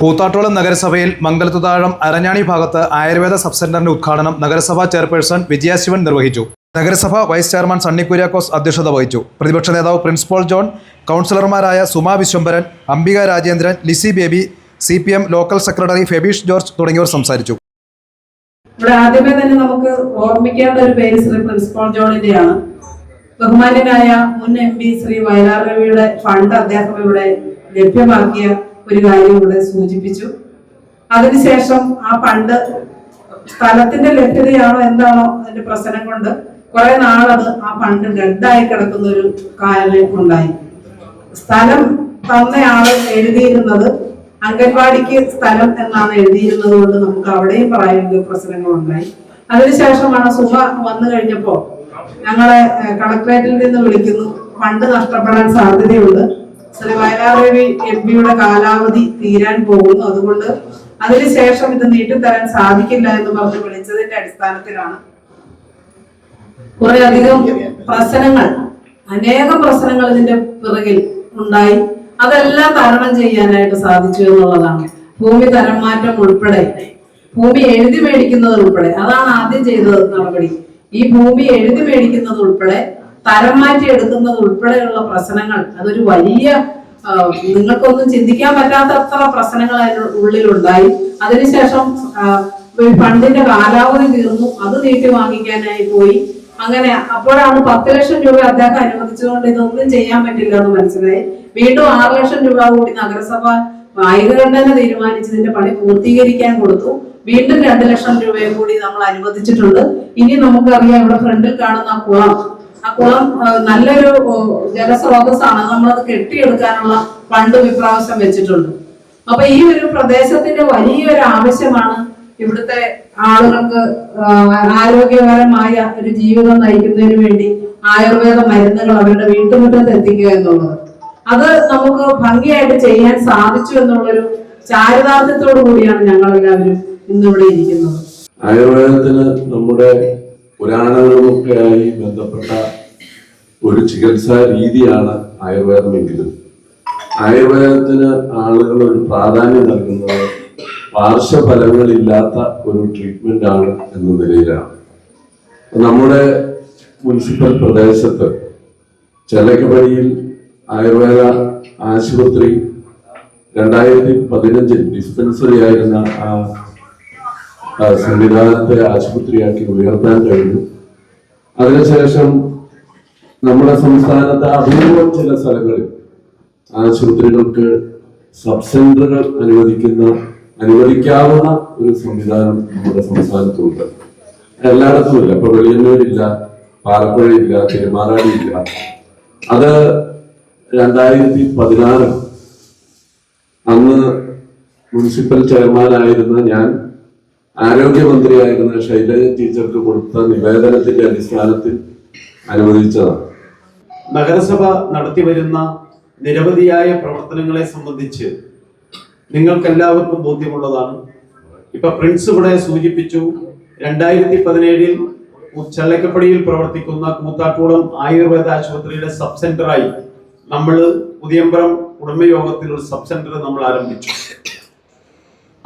കൂത്താട്ടോളം നഗരസഭയിൽ മംഗലത്തുതാഴം അരഞ്ഞാണി ഭാഗത്ത് ആയുർവേദ സബ് സെന്ററിന്റെ ഉദ്ഘാടനം നഗരസഭാ ചെയർപേഴ്സൺ വിജയശിവൻ നിർവഹിച്ചു. നഗരസഭ വൈസ് ചെയർമാൻ സണ്ണി കുര്യാക്കോസ് അധ്യക്ഷത വഹിച്ചു. പ്രതിപക്ഷ നേതാവ് പ്രിൻസിപ്പൽ ജോൺ കൗൺസിലർമാരായ Suma Vishwambharan Ambika Rajendran Lissy Baby C P M local secretary Febish George തുടങ്ങിയവർ സംസാരിച്ചു. ഇവിടെ ആദ്യമേ തന്നെ നമുക്ക് ഓർമ്മിക്കേണ്ട ഒരു പേര് ശ്രീ പ്രിൻസിപ്പൽ ജോണിന്റെയാണ്. ബഹുമാന്യനായ മുൻ എം പി ശ്രീ വയലാർ രവിയുടെ ഫണ്ട് അദ്ദേഹം ഇവിടെ ലഭ്യമാക്കിയ ഒരു കാര്യം ഇവിടെ സൂചിപ്പിച്ചു. അതിനുശേഷം ആ പണ്ട് സ്ഥലത്തിന്റെ ലഭ്യതയാണോ എന്താണോ അതിന്റെ പ്രശ്നം കൊണ്ട് കുറെ നാളത് ആ പണ്ട് ഡെഡായി കിടക്കുന്ന ഒരു കാലം ഉണ്ടായി സ്ഥലം തന്നയാൾ എഴുതിയിരുന്നത്. അംഗൻവാടിക്ക് സ്ഥലം എന്നാണ് എഴുതിയിരുന്നത് കൊണ്ട് നമുക്ക് അവിടെയും പ്രായോഗിക പ്രശ്നങ്ങളുണ്ടായി. അതിനുശേഷമാണ് സുഭ വന്നു കഴിഞ്ഞപ്പോ ഞങ്ങളെ കളക്ടറേറ്റിൽ നിന്ന് വിളിക്കുന്നു. ഫണ്ട് നഷ്ടപ്പെടാൻ സാധ്യതയുണ്ട്. രവി എം പിയുടെ കാലാവധി തീരാൻ പോകുന്നു. അതുകൊണ്ട് അതിനുശേഷം ഇത് നീട്ടിത്തരാൻ സാധിക്കില്ല എന്ന് പറഞ്ഞ് വിളിച്ചതിന്റെ അടിസ്ഥാനത്തിലാണ് കുറെ അധികം പ്രശ്നങ്ങൾ അനേകം പ്രശ്നങ്ങൾ ഇതിന്റെ പിറകിൽ ഉണ്ടായി. അതെല്ലാം തരണം ചെയ്യാനായിട്ട് സാധിച്ചു എന്നുള്ളതാണ്. ഭൂമി തരം മാറ്റം ഉൾപ്പെടെ ഭൂമി എഴുതി മേടിക്കുന്നത് ഉൾപ്പെടെ. അതാണ് ആദ്യം ചെയ്തത് നടപടി. ഈ ഭൂമി എഴുതി മേടിക്കുന്നത് ഉൾപ്പെടെ തരം മാറ്റി എടുക്കുന്നത് ഉൾപ്പെടെയുള്ള പ്രശ്നങ്ങൾ അതൊരു വലിയ നിങ്ങൾക്കൊന്നും ചിന്തിക്കാൻ പറ്റാത്തത്ര പ്രശ്നങ്ങൾ അതിന് ഉള്ളിലുണ്ടായി. അതിനുശേഷം ഫണ്ടിന്റെ കാലാവധി തീർന്നു. അത് നീട്ടി വാങ്ങിക്കാനായി പോയി. അങ്ങനെ അപ്പോഴാണ് പത്ത് ലക്ഷം രൂപ അദ്ദേഹം അനുവദിച്ചുകൊണ്ട് ഇതൊന്നും ചെയ്യാൻ പറ്റില്ല എന്ന് മനസ്സിലായി. വീണ്ടും ആറ് ലക്ഷം രൂപ കൂടി നഗരസഭ ആയിരകണ്ഠന തീരുമാനിച്ച് ഇതിന്റെ പണി പൂർത്തീകരിക്കാൻ കൊടുത്തു. വീണ്ടും രണ്ട് ലക്ഷം രൂപയും കൂടി നമ്മൾ അനുവദിച്ചിട്ടുണ്ട്. ഇനി നമുക്കറിയാം ഇവിടെ ഫ്രണ്ടിൽ കാണുന്ന കുളം. ആ, നല്ലൊരു ജലസ്രോതസ്സാണ്. നമ്മളത് കെട്ടിയെടുക്കാനുള്ള പണ്ട് വിപ്രാവശ്യം വെച്ചിട്ടുണ്ട്. അപ്പൊ ഈ ഒരു പ്രദേശത്തിന്റെ വലിയൊരു ആവശ്യമാണ് ഇവിടുത്തെ ആളുകൾക്ക് ആരോഗ്യകരമായ ഒരു ജീവിതം നയിക്കുന്നതിന് വേണ്ടി ആയുർവേദ മരുന്നുകൾ അവരുടെ വീട്ടുമുറ്റത്ത് എത്തിക്കുക എന്നുള്ളത്. അത് നമുക്ക് ഭംഗിയായിട്ട് ചെയ്യാൻ സാധിച്ചു എന്നുള്ളൊരു ചാരിതാർത്ഥ്യത്തോടു കൂടിയാണ് ഞങ്ങൾ എല്ലാവരും ഇന്നിവിടെ ഇരിക്കുന്നത്. ആയുർവേദത്തിന് നമ്മുടെ പുരാണങ്ങളുമൊക്കെയായി ബന്ധപ്പെട്ട ഒരു ചികിത്സാ രീതിയാണ് ആയുർവേദമെങ്കിലും ആയുർവേദത്തിന് ആളുകൾ ഒരു പ്രാധാന്യം നൽകുന്നത് പാർശ്വഫലങ്ങളില്ലാത്ത ഒരു ട്രീറ്റ്മെന്റ് ആണ് എന്ന നിലയിലാണ്. നമ്മുടെ മുനിസിപ്പൽ പ്രദേശത്ത് ചെലക്കപ്പടിയിൽ ആയുർവേദ ആശുപത്രി രണ്ടായിരത്തി പതിനഞ്ചിൽ ഡിസ്പെൻസറി ആയിരുന്ന ആ സംവിധാനത്തെ ആശുപത്രിയാക്കി ഉയർത്താൻ കഴിഞ്ഞു. അതിനുശേഷം നമ്മുടെ സംസ്ഥാനത്ത് അപൂർവം ചില സ്ഥലങ്ങളിൽ ആശുപത്രികൾക്ക് സബ് സെന്ററുകൾ അനുവദിക്കുന്ന അനുവദിക്കാവുന്ന ഒരു സംവിധാനം നമ്മുടെ സംസ്ഥാനത്തുണ്ട്. എല്ലായിടത്തും ഇല്ല. ഇപ്പൊ വെളിയന്നൂരില്ല പാലപ്പുഴയില്ല തിരുമാറാടിയില്ല അത് രണ്ടായിരത്തി പതിനാറ് അന്ന് മുനിസിപ്പൽ ചെയർമാനായിരുന്ന ഞാൻ ആരോഗ്യമന്ത്രിയായിരുന്ന ശൈലജ ടീച്ചർക്ക് കൊടുത്ത നിവേദനത്തിന്റെ അടിസ്ഥാനത്തിൽ അനുവദിച്ചതാണ്. നഗരസഭ നടത്തിവരുന്ന നിരവധിയായ പ്രവർത്തനങ്ങളെ സംബന്ധിച്ച് നിങ്ങൾക്കെല്ലാവർക്കും ബോധ്യമുള്ളതാണ്. ഇപ്പൊ പ്രിൻസ് ഇവിടെ സൂചിപ്പിച്ചു രണ്ടായിരത്തി പതിനേഴിൽ ചള്ളക്കപ്പടിയിൽ പ്രവർത്തിക്കുന്ന കൂത്താട്ടുകുളം ആയുർവേദ ആശുപത്രിയുടെ സബ് സെന്ററായി നമ്മൾ പുതിയമ്പലം കുടുംബയോഗത്തിൽ ഒരു സബ് സെന്റർ നമ്മൾ ആരംഭിച്ചു.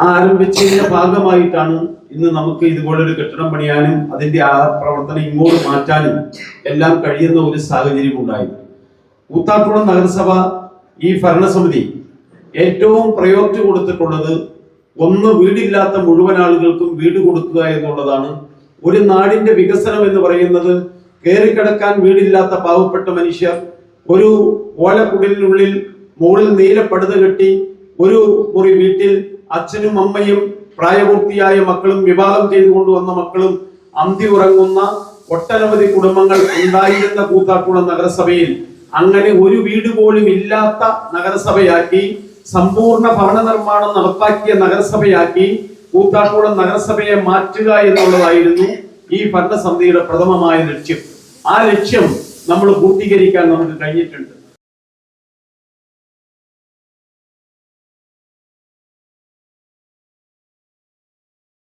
ആരംഭിച്ചതിന്റെ ഭാഗമായിട്ടാണ് ഇന്ന് നമുക്ക് ഇതുപോലൊരു കെട്ടിടം പണിയാനും അതിന്റെ ആ പ്രവർത്തനം ഇങ്ങോട്ട് മാറ്റാനും എല്ലാം കഴിയുന്ന ഒരു സാഹചര്യം ഉണ്ടായത് കൂത്താട്ടുകുളം നഗരസഭ ഈ ഭരണസമിതി ഏറ്റവും പ്രയോറിറ്റി കൊടുത്തിട്ടുള്ളത് ഒന്ന് വീടില്ലാത്ത മുഴുവൻ ആളുകൾക്കും വീട് കൊടുക്കുക എന്നുള്ളതാണ്. ഒരു നാടിന്റെ വികസനം എന്ന് പറയുന്നത് കയറിക്കിടക്കാൻ വീടില്ലാത്ത പാവപ്പെട്ട മനുഷ്യർ ഒരു ഓലക്കുടലിനുള്ളിൽ മുകളിൽ നീലപ്പടുത കെട്ടി ഒരു മുറി വീട്ടിൽ അച്ഛനും അമ്മയും പ്രായപൂർത്തിയായ മക്കളും വിവാഹം ചെയ്തു കൊണ്ടുവന്ന മക്കളും അന്തി ഉറങ്ങുന്ന ഒട്ടനവധി കുടുംബങ്ങൾ ഉണ്ടായിരുന്ന കൂത്താക്കുളം നഗരസഭയിൽ അങ്ങനെ ഒരു വീട് പോലും ഇല്ലാത്ത നഗരസഭയാക്കി സമ്പൂർണ ഭവന നിർമ്മാണം നടപ്പാക്കിയ നഗരസഭയാക്കി കൂത്താക്കുളം നഗരസഭയെ മാറ്റുക എന്നുള്ളതായിരുന്നു ഈ ഭരണസമിതിയുടെ പ്രഥമമായ ലക്ഷ്യം. ആ ലക്ഷ്യം നമ്മൾ പൂർത്തീകരിക്കാൻ നമുക്ക് കഴിഞ്ഞിട്ടുണ്ട്.